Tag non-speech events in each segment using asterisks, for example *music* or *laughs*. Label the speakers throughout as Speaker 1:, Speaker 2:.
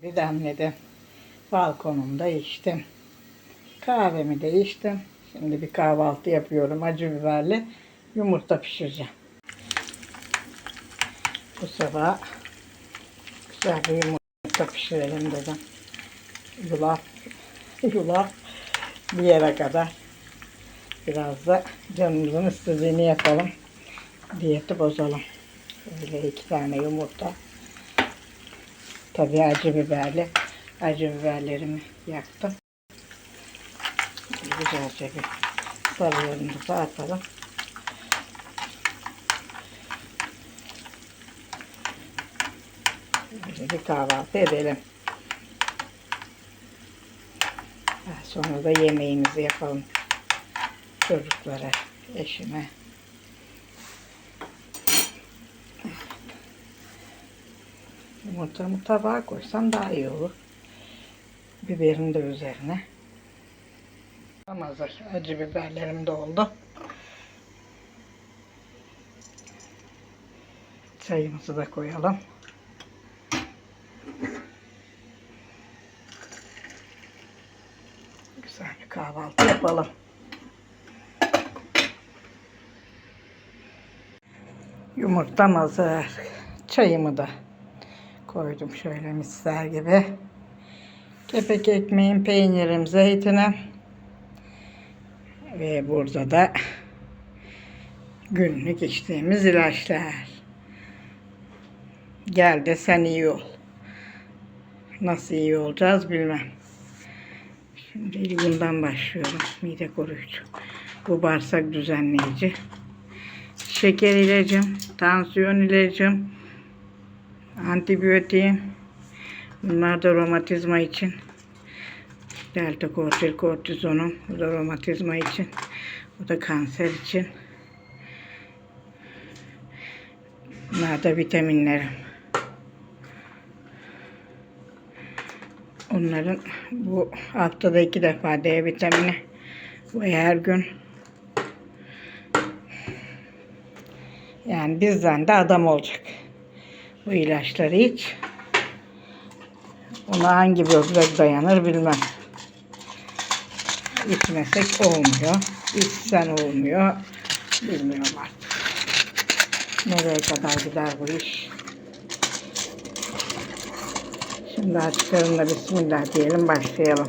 Speaker 1: Bir demledim. Balkonumda içtim. Kahvemi de içtim. Şimdi bir kahvaltı yapıyorum. Acı biberli yumurta pişireceğim. Bu sabah güzel bir yumurta pişirelim dedim. Yulaf, *laughs* yulaf bir yere kadar. Biraz da canımızın istediğini yapalım. Diyeti bozalım. Böyle iki tane yumurta. Tabii acı biberli. Acı biberlerimi yaktım. Güzelce bir sarılarımızı atalım. Böyle bir kahvaltı edelim. Sonra da yemeğimizi yapalım. Çocuklara, eşime. Yumurtamı tabağa koysam daha iyi olur. Biberini de üzerine. Tam hazır. Acı biberlerim de oldu. Çayımızı da koyalım. Güzel bir kahvaltı yapalım. Yumurtam hazır. Çayımı da koydum şöyle misler gibi. Kepek ekmeğim, peynirim, zeytinim. Ve burada da günlük içtiğimiz ilaçlar. Gel de sen iyi ol. Nasıl iyi olacağız bilmem. Şimdi bundan başlıyorum. Mide koruyucu. Bu bağırsak düzenleyici. Şeker ilacım, tansiyon ilacım, antibiyotiğim. Bunlar da romatizma için. Delta kortil kortizonum. Bu da romatizma için. Bu da kanser için. Bunlar da vitaminlerim. Onların bu haftada iki defa D vitamini. Bu her gün. Yani bizden de adam olacak. Bu ilaçları iç. Ona hangi böbrek dayanır bilmem. İçmesek olmuyor. İçsen olmuyor. Bilmiyorum artık. Nereye kadar gider bu iş? Şimdi açıklarında da Bismillah diyelim başlayalım.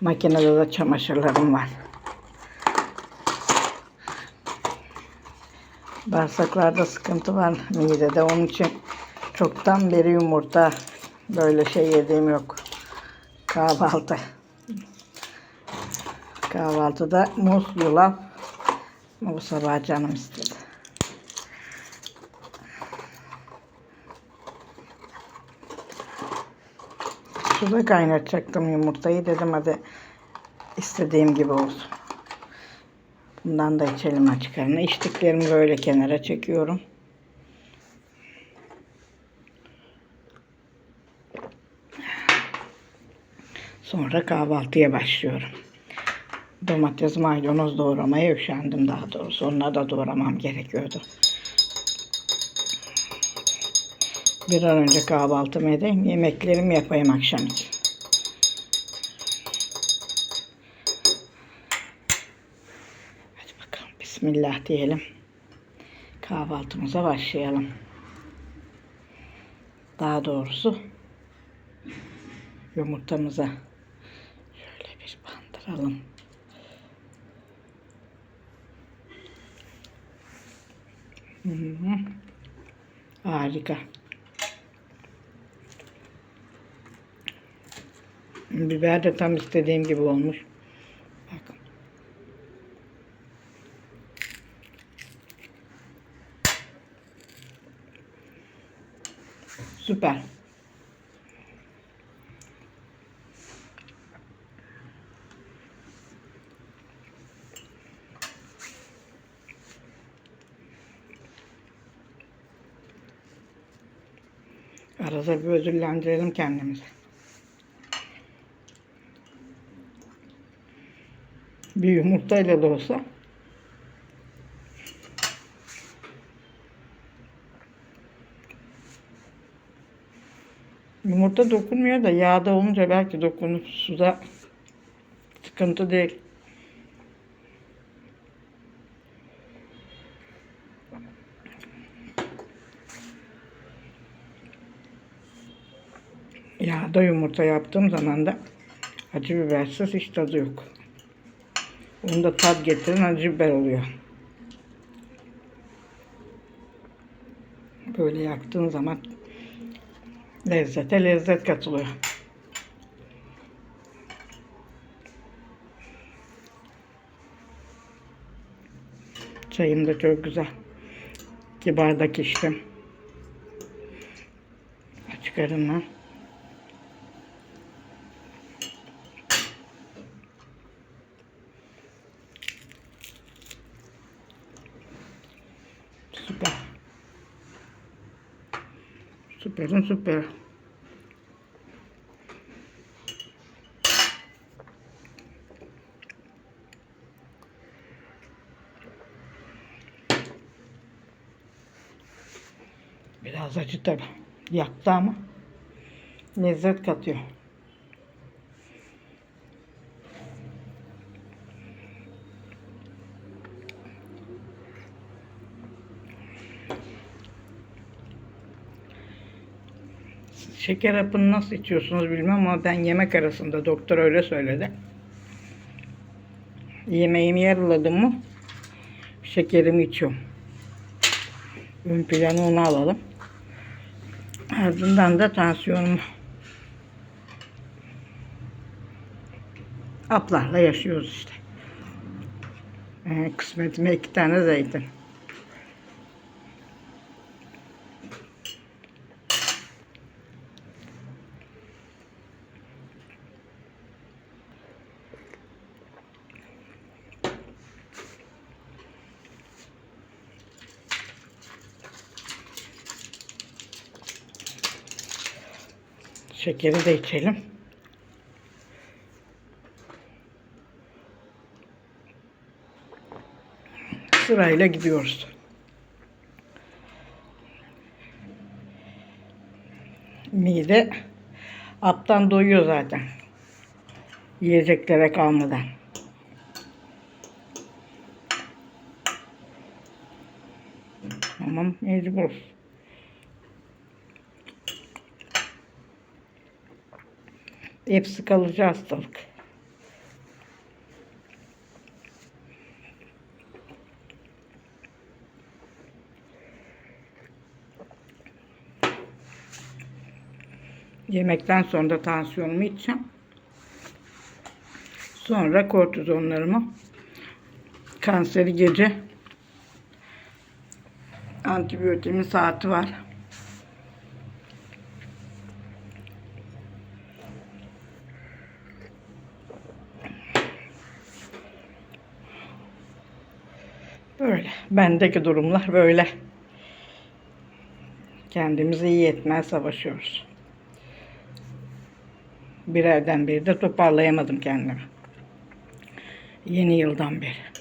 Speaker 1: Makinede de çamaşırlarım var. Bağırsaklarda sıkıntı var midede. Onun için çoktan beri yumurta böyle şey yediğim yok. Kahvaltı. Kahvaltıda muz, yulaf. Bu sabah canım istedi. Suda kaynatacaktım yumurtayı. Dedim hadi istediğim gibi olsun. Bundan da içelim açık arına. İçtiklerimi böyle kenara çekiyorum. Sonra kahvaltıya başlıyorum. Domates, maydanoz doğramaya üşendim daha doğrusu. Onları da doğramam gerekiyordu. Bir an önce kahvaltımı edeyim. Yemeklerimi yapayım akşam için. Hadi bakalım. Bismillah diyelim. Kahvaltımıza başlayalım. Daha doğrusu yumurtamıza şöyle bir bandıralım. Hı hı. Harika. Biber de tam istediğim gibi olmuş. Bakın. Süper. Arada bir ödüllendirelim kendimizi. Bir yumurtayla da olsa. Yumurta dokunmuyor da yağda olunca belki dokunur. Suda sıkıntı değil. Yağda yumurta yaptığım zaman da acı bibersiz hiç tadı yok. Onu da tat getiren acı biber oluyor. Böyle yaktığın zaman lezzete lezzet katılıyor. Çayım da çok güzel. İki bardak içtim. Çıkarım ben. Süper. Süperin süper. Biraz acı tabi. Yaktı ama lezzet katıyor. Şeker hapını nasıl içiyorsunuz bilmem ama ben yemek arasında doktor öyle söyledi. Yemeğimi yarıladım mı şekerimi içiyorum. Ön planı onu alalım. Ardından da tansiyonumu haplarla yaşıyoruz işte. Ee, kısmetime iki tane zeytin. Şekeri de içelim. Sırayla gidiyoruz. Mide aptan doyuyor zaten. Yiyeceklere kalmadan. Tamam mecbur. Hepsi kalıcı hastalık. Yemekten sonra da tansiyonumu içeceğim. Sonra kortizonlarımı kanseri gece antibiyotiğimin saati var. Böyle. Bendeki durumlar böyle. Kendimizi iyi etmeye savaşıyoruz. Bir evden beri de toparlayamadım kendimi. Yeni yıldan beri.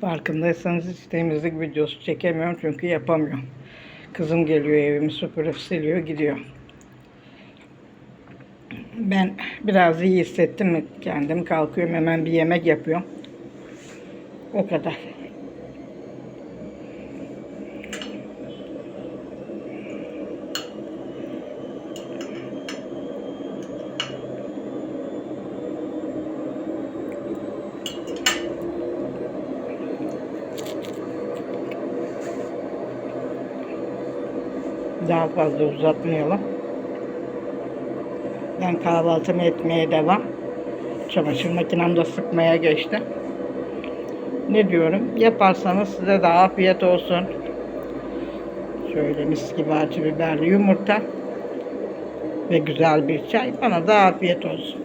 Speaker 1: Farkındaysanız hiç temizlik videosu çekemiyorum çünkü yapamıyorum. Kızım geliyor evimi süpürüp siliyor gidiyor. Ben biraz iyi hissettim mi kendim kalkıyorum hemen bir yemek yapıyorum. O kadar. Daha fazla uzatmayalım. Ben kahvaltımı etmeye devam. Çamaşır makinem de sıkmaya geçti. Ne diyorum? Yaparsanız size de afiyet olsun. Şöyle mis gibi acı biberli yumurta. ve güzel bir çay. Bana da afiyet olsun.